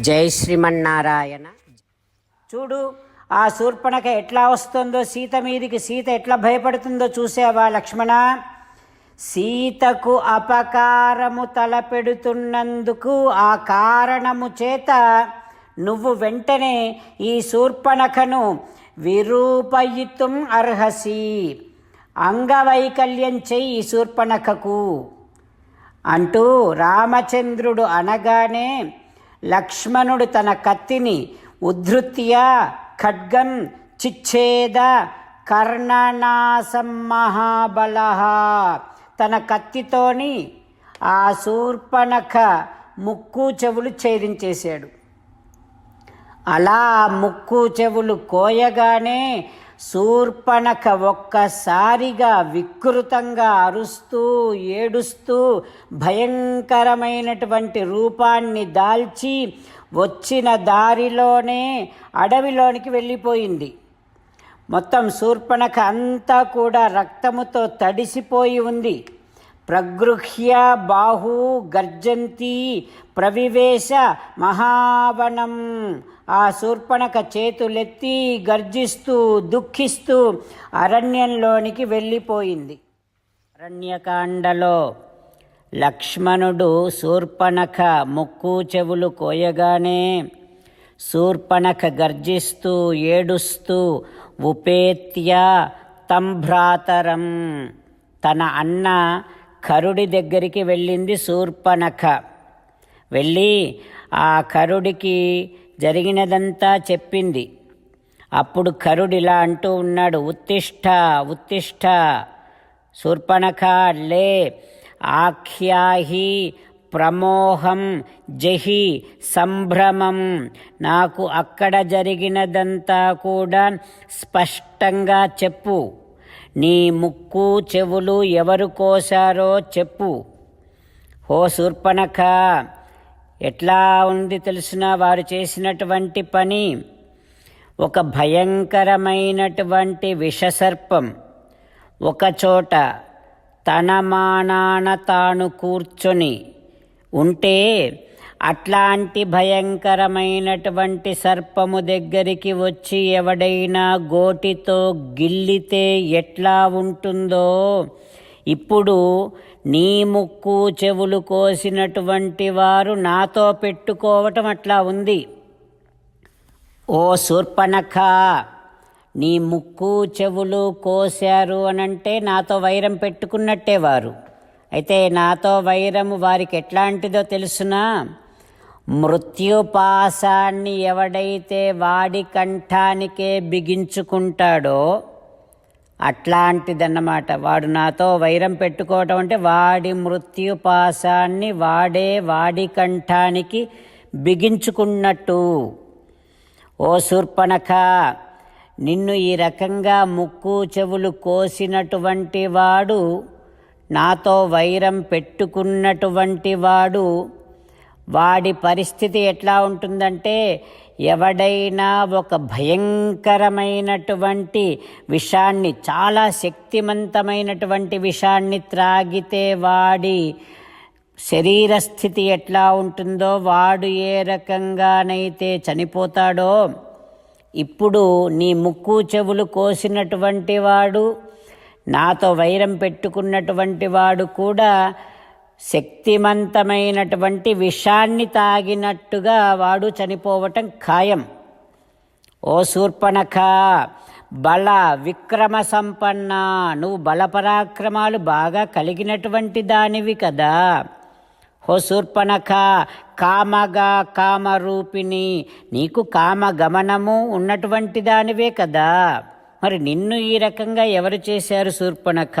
జై శ్రీమన్నారాయణ. చూడు ఆ శూర్పణక ఎట్లా వస్తుందో సీత మీదికి సీత ఎట్లా భయపడుతుందో చూసావా లక్ష్మణ? సీతకు అపకారము తలపెడుతున్నందుకు ఆ కారణము చేత నువ్వు వెంటనే ఈ శూర్పణఖను విరూపయితుం అర్హసి. అంగవైకల్యం చెయ్యి ఈ శూర్పణఖకు. అంటూ రామచంద్రుడు అనగానే లక్ష్మణుడు తన కత్తిని ఉద్ధృత్య ఖడ్గం చిచ్ఛేద కర్ణనాసం మహాబల తన కత్తితోని ఆ శూర్పణఖ ముక్కు చెవులు ఛేదించేశాడు. అలా ముక్కు చెవులు కోయగానే శూర్పణక ఒక్కసారిగా వికృతంగా అరుస్తూ ఏడుస్తూ భయంకరమైనటువంటి రూపాన్ని దాల్చి వచ్చిన దారిలోనే అడవిలోనికి వెళ్ళిపోయింది. మొత్తం శూర్పణఖ అంతా కూడా రక్తముతో తడిసిపోయి ఉంది. ప్రగృహ్య బాహు గర్జంతి ప్రవివేశ మహావనం. ఆ శూర్పణక చేతులెత్తి గర్జిస్తూ దుఃఖిస్తూ అరణ్యంలోనికి వెళ్ళిపోయింది. అరణ్యకాండలో లక్ష్మణుడు శూర్పణఖ ముక్కు చెవులు కోయగానే శూర్పణఖ గర్జిస్తూ ఏడుస్తూ ఉపేత్య తంభ్రాతరం తన అన్న కరుడి దగ్గరికి వెళ్ళింది శూర్పణఖ వెళ్ళి ఆ కరుడికి జరిగినదంతా చెప్పింది. అప్పుడు కరుడు ఇలా అంటూ ఉన్నాడు ఉత్తిష్ట ఉత్తిష్ట శూర్పణఖ లే ఆఖ్యాహి ప్రమోహం జహి సంభ్రమం. నాకు అక్కడ జరిగినదంతా కూడా స్పష్టంగా చెప్పు. నీ ముక్కు చెవులు ఎవరు కోసారో చెప్పు. ఓ శూర్పణఖ ఎట్లా ఉంది తెలిసిన వారు చేసినటువంటి పని? ఒక భయంకరమైనటువంటి విషసర్పం. ఒకచోట తన మానాన తాను కూర్చొని ఉంటే అట్లాంటి భయంకరమైనటువంటి సర్పము దగ్గరికి వచ్చి ఎవడైనా గోటితో గిల్లితే ఎట్లా ఉంటుందో ఇప్పుడు నీ ముక్కు చెవులు కోసినటువంటి వారు నాతో పెట్టుకోవటం అట్లా ఉంది. ఓ శూర్పణఖ నీ ముక్కు చెవులు కోశారు అనంటే నాతో వైరం పెట్టుకున్నట్టే వారు. అయితే నాతో వైరము వారికి ఎట్లాంటిదో తెలుసునా? మృత్యుపాసాన్ని ఎవడైతే వాడి కంఠానికే బిగించుకుంటాడో అట్లాంటిదన్నమాట. వాడు నాతో వైరం పెట్టుకోవటం అంటే వాడి మృత్యుపాసాన్ని వాడే వాడి కంఠానికి బిగించుకున్నట్టు. ఓ శూర్పణఖ నిన్ను ఈ రకంగా ముక్కు చెవులు కోసినటువంటి వాడు నాతో వైరం పెట్టుకున్నటువంటి వాడు వాడి పరిస్థితి ఎట్లా ఉంటుందంటే ఎవడైనా ఒక భయంకరమైనటువంటి విషాన్ని చాలా శక్తివంతమైనటువంటి విషాన్ని త్రాగితే వాడి శరీర స్థితి ఎట్లా ఉంటుందో వాడు ఏ రకంగానైతే చనిపోతాడో ఇప్పుడు నీ ముక్కు చెవులు కోసినటువంటి వాడు నాతో వైరం పెట్టుకున్నటువంటి వాడు కూడా శక్తివంతమైనటువంటి విషాన్ని తాగినట్టుగా వాడు చనిపోవటం ఖాయం. ఓ శూర్పణఖ బల విక్రమ సంపన్న నువ్వు బలపరాక్రమాలు బాగా కలిగినటువంటి దానివి కదా. హో శూర్పణఖ కామగా కామరూపిణి నీకు కామ గమనము ఉన్నటువంటి దానివే కదా. మరి నిన్ను ఈ రకంగా ఎవరు చేశారు శూర్పణఖ?